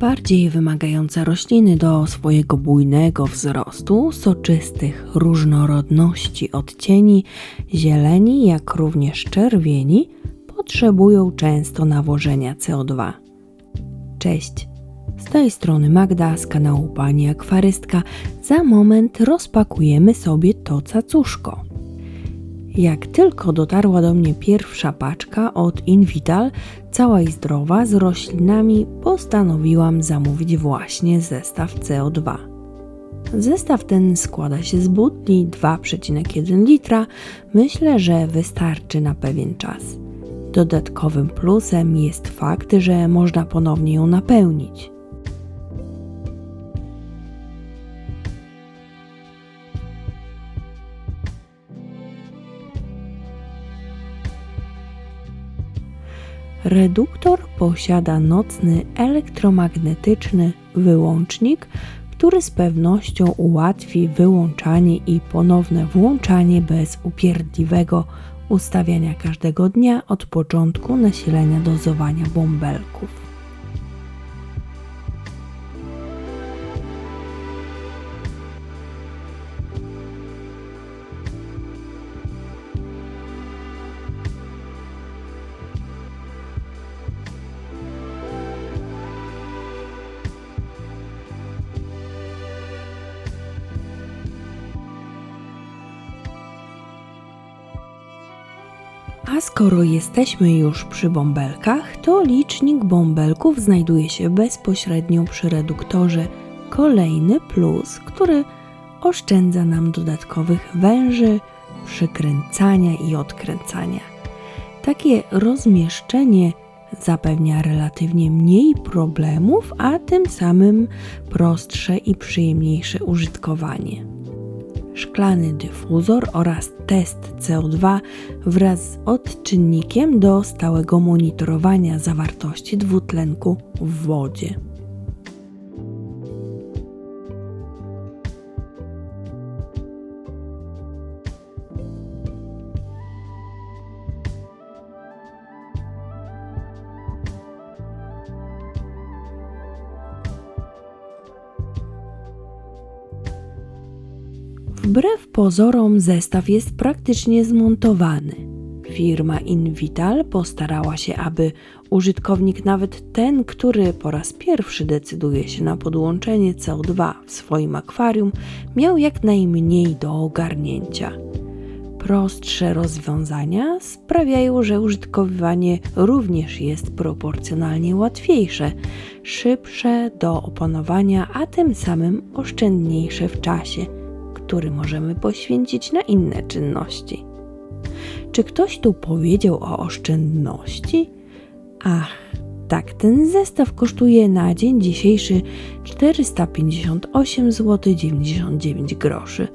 Najbardziej wymagające rośliny do swojego bujnego wzrostu, soczystych różnorodności odcieni, zieleni, jak również czerwieni, potrzebują często nawożenia CO2. Cześć! Z tej strony Magda z kanału Pani Akwarystka. Za moment rozpakujemy sobie to cacuszko. Jak tylko dotarła do mnie pierwsza paczka od Invital, cała i zdrowa, z roślinami, postanowiłam zamówić właśnie zestaw CO2. Zestaw ten składa się z butli 2,1 litra. Myślę, że wystarczy na pewien czas. Dodatkowym plusem jest fakt, że można ponownie ją napełnić. Reduktor posiada nocny elektromagnetyczny wyłącznik, który z pewnością ułatwi wyłączanie i ponowne włączanie bez upierdliwego ustawiania każdego dnia od początku nasilenia dozowania bąbelków. A skoro jesteśmy już przy bąbelkach, to licznik bąbelków znajduje się bezpośrednio przy reduktorze. Kolejny plus, który oszczędza nam dodatkowych węży, przykręcania i odkręcania. Takie rozmieszczenie zapewnia relatywnie mniej problemów, a tym samym prostsze i przyjemniejsze użytkowanie szklany dyfuzor oraz test CO2 wraz z odczynnikiem do stałego monitorowania zawartości dwutlenku w wodzie. Wbrew pozorom zestaw jest praktycznie zmontowany. Firma Invital postarała się, aby użytkownik, nawet ten, który po raz pierwszy decyduje się na podłączenie CO2 w swoim akwarium, miał jak najmniej do ogarnięcia. Prostsze rozwiązania sprawiają, że użytkowanie również jest proporcjonalnie łatwiejsze, szybsze do opanowania, a tym samym oszczędniejsze w czasie – który możemy poświęcić na inne czynności. Czy ktoś tu powiedział o oszczędności? Ach, tak, ten zestaw kosztuje na dzień dzisiejszy 458 zł 99 groszy,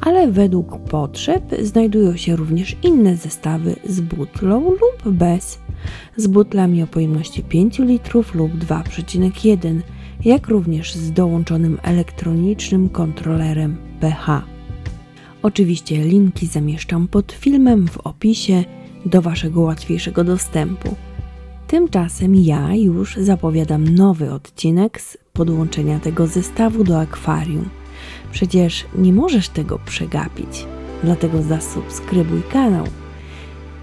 ale według potrzeb znajdują się również inne zestawy z butlą lub bez, z butlami o pojemności 5 litrów lub 2,1 jak również z dołączonym elektronicznym kontrolerem pH. Oczywiście linki zamieszczam pod filmem w opisie do Waszego łatwiejszego dostępu. Tymczasem ja już zapowiadam nowy odcinek z podłączenia tego zestawu do akwarium. Przecież nie możesz tego przegapić, dlatego zasubskrybuj kanał.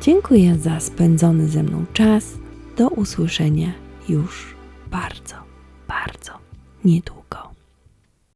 Dziękuję za spędzony ze mną czas. Do usłyszenia już bardzo, bardzo niedługo.